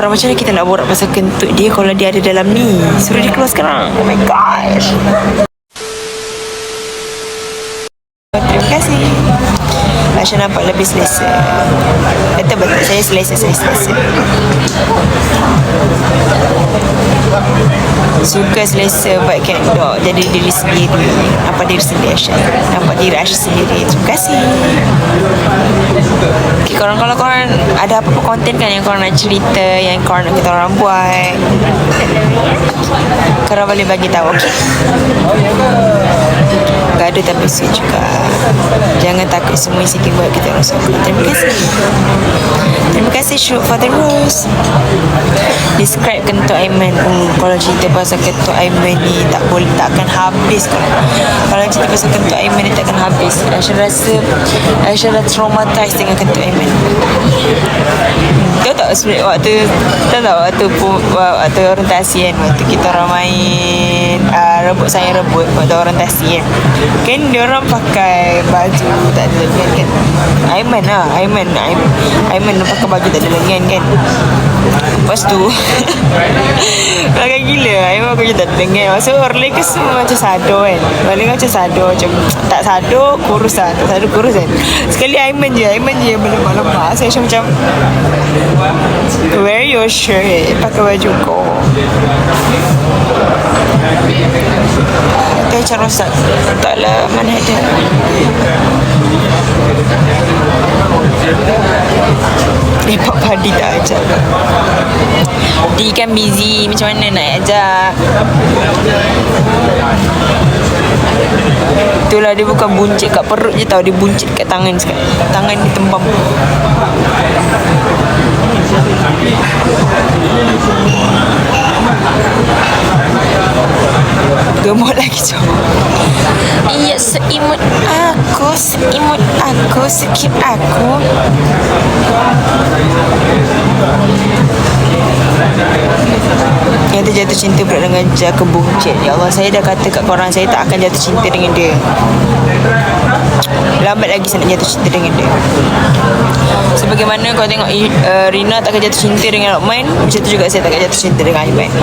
Macam mana kita nak borak pasal kentut dia kalau dia ada dalam ni? Suruh dia keluar sekarang. Oh my gosh. Terima kasih. Aisyah nampak lebih selesa. Betul-betul saya selesa, saya selesa. Suka selesa buat cat dog Jadi diri sendiri Nampak diri sendiri Aisyah? Nampak diri Aisyah sendiri. Terima kasih. Okay, korang Kalau korang Ada apa-apa konten kan Yang korang nak cerita Yang korang nak kita orang buat Korang boleh bagi tahu Okay? Gaduh tapi sweet juga. Jangan takut semua isi buat kita orang suka Terima kasih Terima kasih for the Rose Describe kentut Aiman oh, Kalau cerita pasal kentut Aiman ni Tak boleh takkan habis kalau, kalau cerita pasal kentut Aiman ni takkan habis. Aisyah rasa Aisyah dah traumatized dengan kentut Aiman Tahu tak sebenarnya waktu Tahu tak waktu Waktu orientasi kan Waktu kita orang main uh, Rebut saya rebut Waktu orientasi kan Kan dia orang pakai baju Tak ada lengan kan? Aiman lah Aiman Aiman pakai baju tak ada lengan kan? Lepas tu Pelangai gila Aiman aku je tak ada lengan. Maksud orang lain ke semua macam sado kan? Orang lain macam sado Macam tak sado kurus lah Tak sado kurus kan? Sekali Aiman je Aiman je yang berlemak-lemak Saya macam Wear your shirt Pakai baju kau Dia macam rosak Taklah mana ada. Lepak padi tak ajak? Dia kan busy. Macam mana nak ajak Itulah dia bukan buncit kat perut je tau. Dia buncit kat tangan sekarang Tangan dia tembam. Gemuk lagi jom Iya seimut aku Seimut aku Sekip aku Yang tu jatuh cinta pula dengan Jaka Bungcit Ya Allah saya dah kata kat korang Saya tak akan jatuh cinta dengan dia. Lambat lagi saya nak jatuh cinta dengan dia. Sebagaimana kau tengok uh, Rina tak akan jatuh cinta dengan Lokman Macam tu juga saya tak akan jatuh cinta dengan Iman Guys,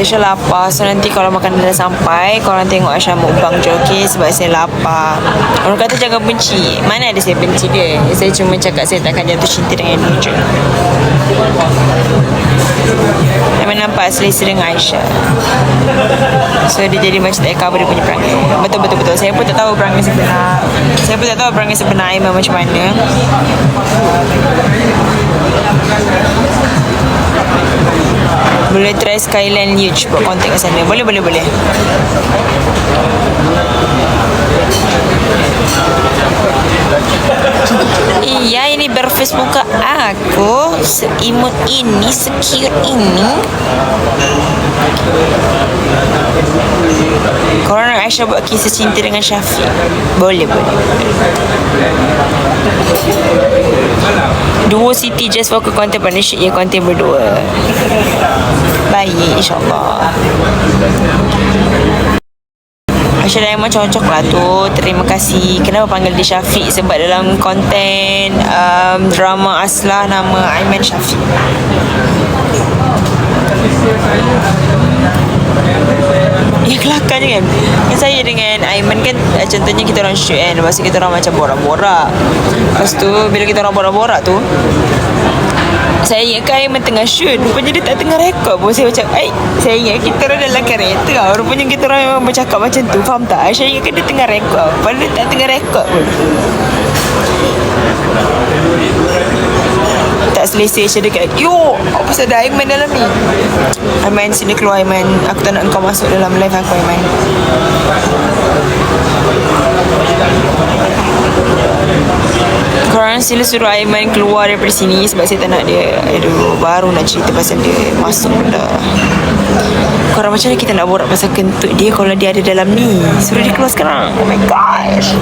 Aisyah lapar. So nanti kalau makanan dah sampai Korang tengok Aisyah mukbang je okay Sebab saya lapar. Orang kata jangan benci. Mana ada saya benci dia? Saya cuma cakap saya takkan jatuh cinta dengan dia je. Memang nampak selesa dengan Aisyah. So dia jadi macam tak cover dia punya perangai. Betul-betul-betul. Saya pun tak tahu perangai sebenar Saya pun tak tahu perangai sebenar Aiman macam mana boleh try Skyline Huge buat kontak kat sana. Boleh, boleh, boleh. Iya, ini berface muka aku. Seimut ini, secure ini. Korang nak Aisyah buat kisah cinta dengan Syafiq? Boleh, boleh. Duo City just for content partnership Ya, konten berdua Baik, insyaAllah Aisyah Diamond cocok lah tu Terima kasih. Kenapa panggil dia Syafiq? Sebab dalam konten um, Drama Aslah Nama Aiman Syafiq. Ya kelakar je kan? Kan saya dengan Aiman kan eh, Contohnya kita orang shoot kan. Lepas tu kita orang macam borak-borak. Lepas tu Bila kita orang borak-borak tu saya ingat kan Aiman tengah shoot. Rupanya dia tak tengah rekod pun. Saya macam Eh Saya ingat kita orang dalam karakter lah Rupanya kita orang memang bercakap macam tu. Faham tak? Saya ingat kan dia tengah rekod Padahal dia tak tengah rekod pun. Tak selesa Aisyah dekat Yo Apa pasal Aiman dalam ni? Aiman sini keluar Aiman. Aku tak nak kau masuk dalam live aku Aiman Korang sila suruh Aiman keluar daripada sini Sebab saya tak nak dia Aduh Baru nak cerita pasal dia Masuk pula. Korang macam mana kita nak borak pasal kentut dia Kalau dia ada dalam ni? Suruh dia keluar sekarang. Oh my gosh.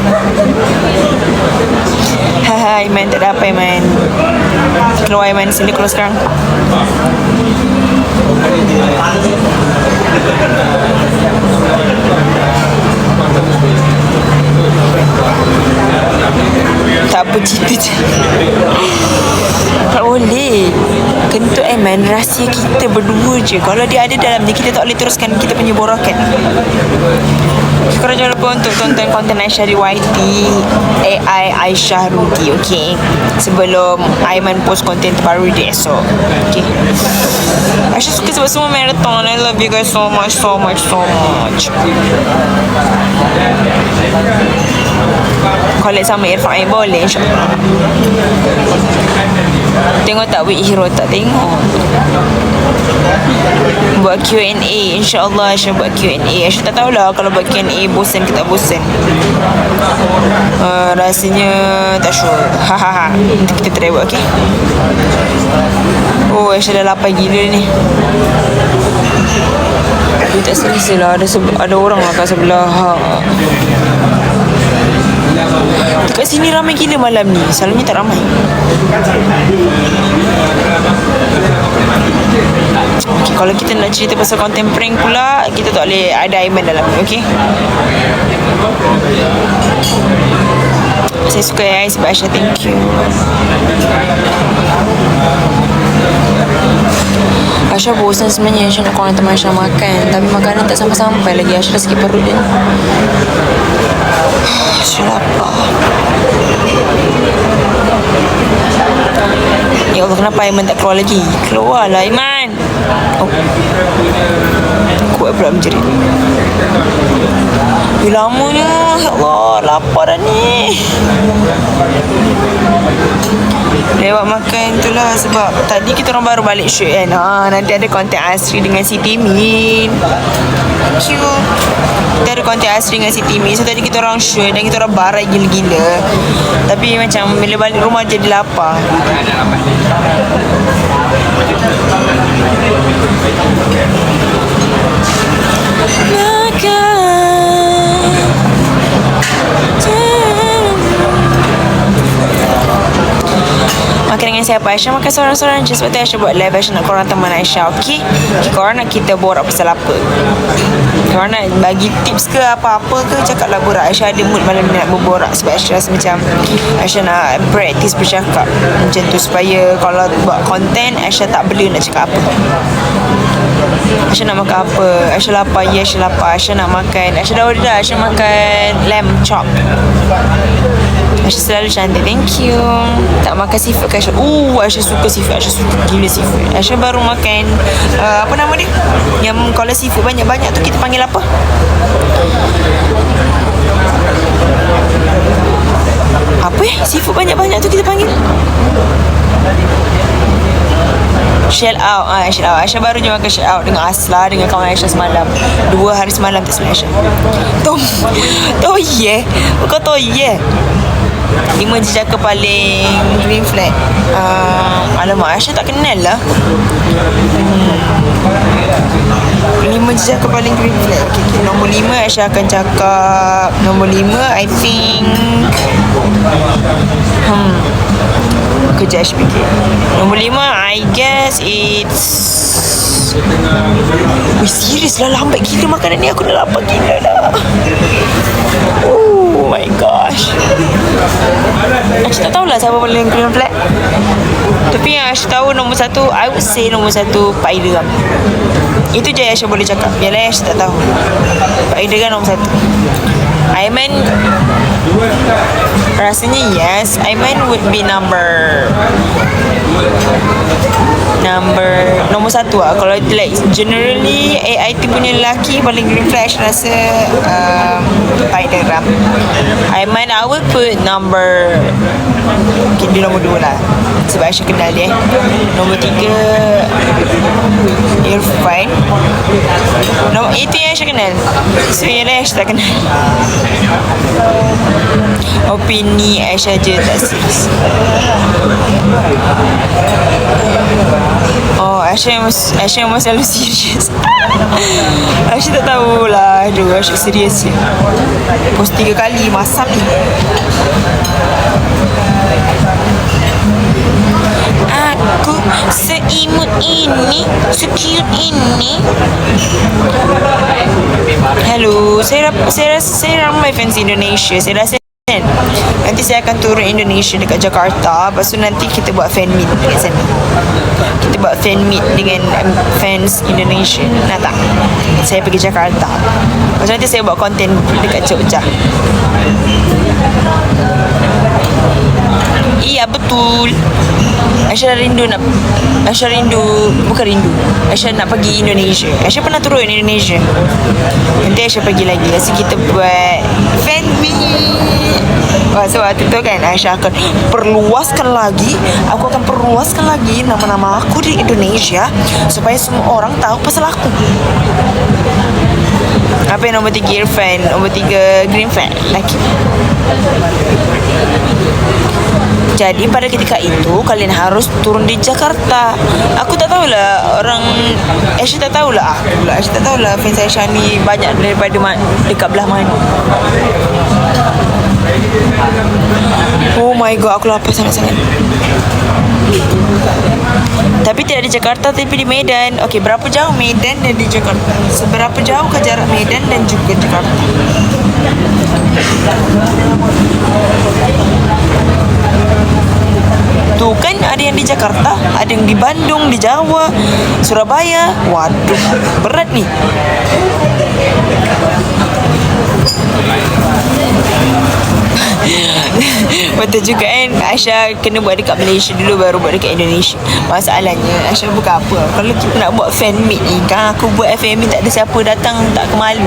Haha Aiman tak ada apa Aiman Keluar Aiman sini keluar sekarang. Tak Tak apa cerita je Tak boleh. Kentut Aiman Rahsia kita berdua je. Kalau dia ada dalam ni Kita tak boleh teruskan Kita punya borakan. Korang jangan lupa untuk tonton konten Aisyah di YT AI Aisyah Rudi Okay Sebelum Aiman post konten terbaru dia esok Okay Aisyah suka sebab semua marathon. I love you guys so much So much So much Collect sama Irfan Ain boleh insyaAllah. Tengok tak Week Hero tak tengok? Buat Q&A InsyaAllah Aisyah buat Q&A Aisyah tak tahulah Kalau buat Q&A Bosan ke tak bosan. Uh, Rasanya Tak sure. Hahaha Nanti kita try buat okay Oh Aisyah dah lapar gila ni. Dia tak selesa lah. Ada, ada orang lah kat sebelah. Ha. Dekat sini ramai gila malam ni. Selalunya tak ramai. Okay, kalau kita nak cerita pasal content prank pula Kita tak boleh ada Aiman dalam ni, okay? Saya suka AI sebab Aisyah thank you Aisyah bosan sebenarnya. Aisyah nak korang teman Aisyah makan. Tapi makanan tak sampai-sampai lagi. Aisyah dah sakit perut dia. Aisyah lapar Ya Allah kenapa Aiman tak keluar lagi? Keluarlah Aiman. Oh. Kuat pula menjerit Eh lamanya. Ya Allah lapar dah ni. Lewat makan tu lah Sebab tadi kita orang baru balik shoot kan. Ha, Nanti ada konten Asri dengan Siti Min. Thank you. Kita ada konten Asri dengan Siti Min. So tadi kita orang shoot Dan kita orang barat gila-gila. Tapi macam Bila balik rumah jadi lapar. Makan dengan siapa? Aisyah makan seorang-seorang je. Sebab tu Aisyah buat live. Aisyah nak korang teman Aisyah Okay, okay Korang nak kita borak pasal apa? Korang nak bagi tips ke apa-apa ke? Cakap lah borak. Aisyah ada mood malam ni nak berborak. Sebab Aisyah rasa macam Aisyah nak practice bercakap Macam tu. Supaya Kalau buat konten Aisyah tak bela nak cakap apa. Aisyah nak makan apa? Aisyah lapar Ya Aisyah lapar. Aisyah nak makan. Aisyah dah order dah. Aisyah makan Lamb chop Aisyah selalu cantik Thank you. Tak makan seafood Aisyah Uh Aisyah suka seafood Aisyah suka gila seafood. Aisyah baru makan uh, Apa nama dia? Yang kalau seafood banyak-banyak tu Kita panggil apa? Apa eh? Seafood banyak-banyak tu kita panggil? Shell out ah, Shell out Aisyah baru je makan shell out. Dengan Asla Dengan kawan Aisyah semalam. Dua hari semalam tak silap Aisyah Tom Toye Kau toye Lima jejaka paling green flag. Uh, Alamak Aisyah tak kenal lah. Hmm. Lima jejaka paling green flag. Okay, okay. Nombor lima Aisyah akan cakap. Nombor lima I think Hmm. Kejap Aisyah fikir. Nombor lima I guess it's Wih serius lah lambat gila makanan ni. Aku dah lapar gila dah. Oh my gosh. Aisyah tak tahulah siapa paling green flag. Tapi yang Aisyah tahu nombor satu I would say nombor satu Pak Ida. Itu je Aisyah boleh cakap. Yang lain Aisyah tak tahu. Pak Ida kan nombor satu. Aiman Rasanya yes Aiman would be number Number Nombor satu lah Kalau like Generally AIT punya lelaki Paling green flash Rasa um, Spider Ram Aiman I would put number Okay dia nombor dua lah. Sebab Aisyah kenal dia Nombor tiga Irfan. Nombor Itu yang Aisyah kenal. So yang lain Aisyah tak kenal Opini Aisyah je tak serius. Oh, Aisyah memang, Aisyah memang selalu serius. Aisyah tak tahulah. Aduh, Aisyah serius je. Post tiga kali, masam ni Aku seimut ini Secute ini. Hello Saya, saya, saya ramai fans Indonesia Saya rasa Kan? Nanti saya akan turun Indonesia dekat Jakarta Lepas tu nanti kita buat fan meet dekat sana. Kita buat fan meet dengan fans Indonesia. Nak tak? Saya pergi Jakarta. Lepas tu nanti saya buat konten dekat Jogja Iya betul. Aisyah rindu nak Aisyah rindu Bukan rindu. Aisyah nak pergi Indonesia. Aisyah pernah turun Indonesia. Nanti Aisyah pergi lagi. Lepas kita buat Fan meet. Wah, so waktu tu kan Aisyah akan perluaskan lagi Aku akan perluaskan lagi Nama-nama aku di Indonesia Supaya semua orang tahu pasal aku. Apa yang nombor tiga Irfan? Nombor tiga Green flag Laki jadi pada ketika itu kalian harus turun di Jakarta. Aku tak tahulah orang Aisyah tak tahulah aku pula. Aisyah tak tahulah fans Aisyah ni banyak daripada ma- dekat belah mana. Oh my god, aku lapar sangat-sangat. Tapi tidak di Jakarta tapi di Medan. Okey, berapa jauh Medan dan di Jakarta? Seberapa jauh ke jarak Medan dan juga Jakarta? Tuh kan ada yang di Jakarta, ada yang di Bandung, di Jawa, Surabaya. Waduh, berat nih. Betul juga kan? Aisyah kena buat dekat Malaysia dulu Baru buat dekat Indonesia. Masalahnya Aisyah bukan apa. Kalau kita nak buat fan meet ni Kan? Aku buat fan meet Tak ada siapa datang Tak kemalu